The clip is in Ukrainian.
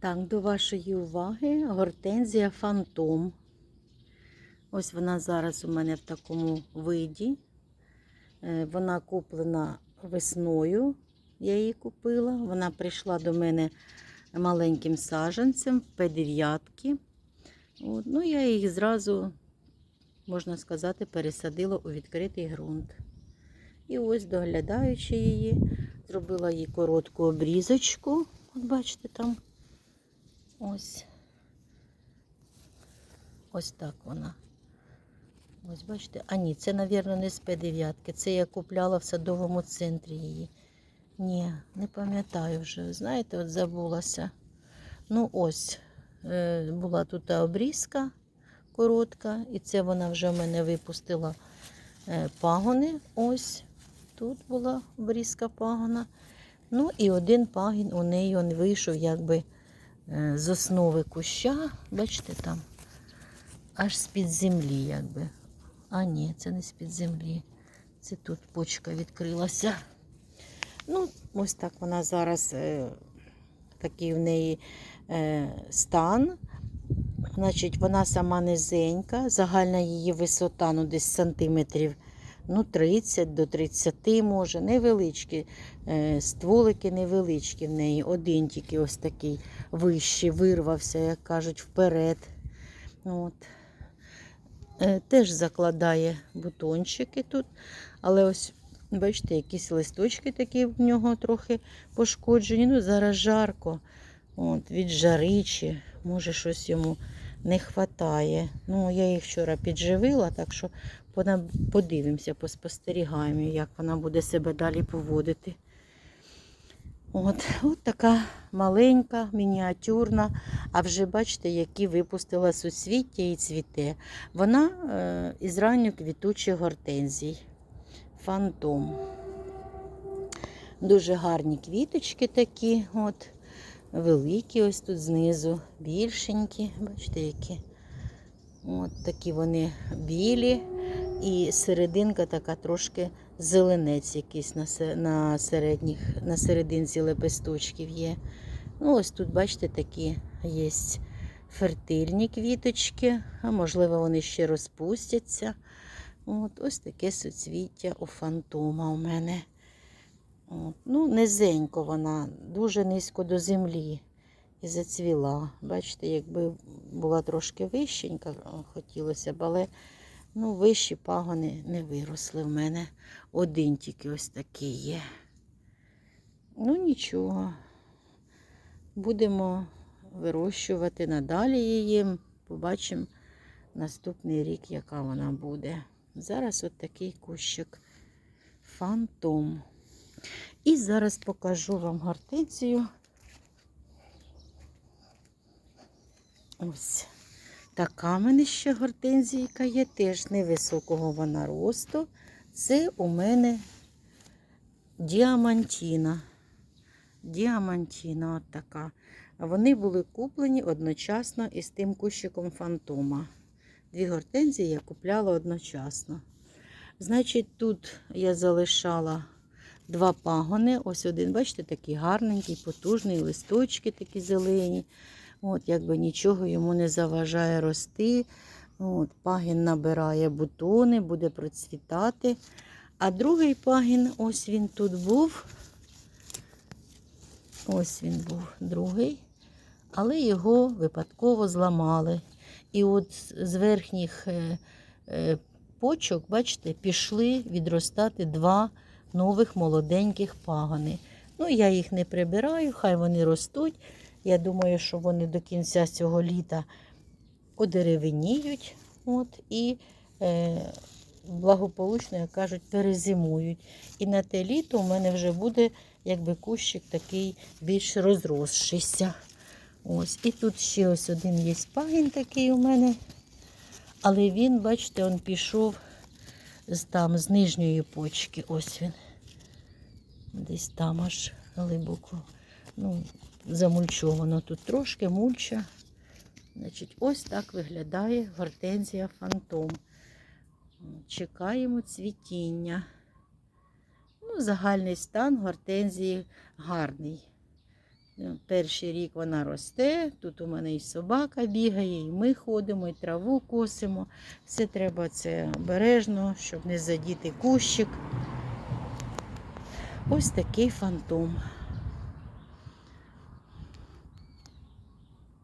Так, до вашої уваги гортензія Фантом. Ось вона зараз у мене в такому виді. Е, Вона куплена весною. Я її купила. Вона прийшла до мене маленьким саджанцем в П9. Ну, я її зразу, можна сказати, пересадила у відкритий ґрунт. І ось, доглядаючи її, зробила їй коротку обрізочку. От бачите, там ось. Ось так вона. Ось бачите. А ні, це, мабуть, не з П9. Це я купляла в садовому центрі її. Ні, не пам'ятаю вже. Знаєте, от забулася. Ну, ось. е, Була тут обрізка коротка, і це вона вже в мене випустила е, пагони. Ось тут була обрізка пагона. Ну і один пагін у неї он вийшов якби з основи куща. Бачите там, аж з-під землі, якби. А ні, це не з-під землі. Це тут почка відкрилася. Ну, ось так вона зараз, е, такий в неї е, стан. Значить, вона сама низенька, загальна її висота ну, десь сантиметрів ну, 30 до 30 може, невеличкі. Е, стволики невеличкі в неї. Один тільки ось такий вищий, вирвався, як кажуть, вперед. От. Е, теж закладає бутончики тут, але ось, бачите, якісь листочки такі в нього трохи пошкоджені. Ну, зараз жарко. От, від жари чи може щось йому не вистачає. Ну, я їх вчора підживила, так що подивимося, поспостерігаємо, як вона буде себе далі поводити. От, от така маленька, мініатюрна, а вже бачите, які випустила суцвіття і цвіте. Вона е, із ранньоквітучих гортензій. Фантом. Дуже гарні квіточки такі, от, великі ось тут знизу, більшенькі, бачите, які. От такі вони білі. І серединка така трошки зеленець якийсь на, се- на, середніх, на серединці лепесточків є. Ну, ось тут, бачите, такі є фертильні квіточки, а можливо, вони ще розпустяться. От, ось таке суцвіття у фантома у мене. Ну, низенько вона, дуже низько до землі і зацвіла. Бачите, якби була трошки вищенька, хотілося б, але ну, вищі пагони не виросли в мене. Один тільки ось такий є. Ну, нічого. Будемо вирощувати надалі її. Побачимо наступний рік, яка вона буде. Зараз от такий кущик фантом. І зараз покажу вам гортензію. Ось така в мене ще гортензійка є, теж невисокого вона росту. Це у мене діамантіна. Діамантіна от така. Вони були куплені одночасно із тим кущиком фантома. Дві гортензії я купляла одночасно. Значить, тут я залишала два пагони. Ось один, бачите, такий гарненький, потужний, листочки такі зелені. От, якби нічого йому не заважає рости. От, пагін набирає бутони, буде процвітати. А другий пагін, ось він тут був. Ось він був другий, але його випадково зламали. І от з верхніх е, е, почок, бачите, пішли відростати два нових молоденьких пагони. Ну, я їх не прибираю, хай вони ростуть. Я думаю, що вони до кінця цього літа одеревеніють от, і е, благополучно, як кажуть, перезимують. І на те літо у мене вже буде якби кущик такий більш розросшийся. Ось. І тут ще ось один є пагін такий у мене. Але він, бачите, він пішов там, з нижньої почки. Ось він. Десь там аж глибоко. Ну, замульчовано тут трошки мульча. Значить, ось так виглядає гортензія фантом. Чекаємо цвітіння. Ну, загальний стан гортензії гарний. Перший рік вона росте. Тут у мене і собака бігає, і ми ходимо, і траву косимо. Все треба це обережно, щоб не задіти кущик. Ось такий фантом.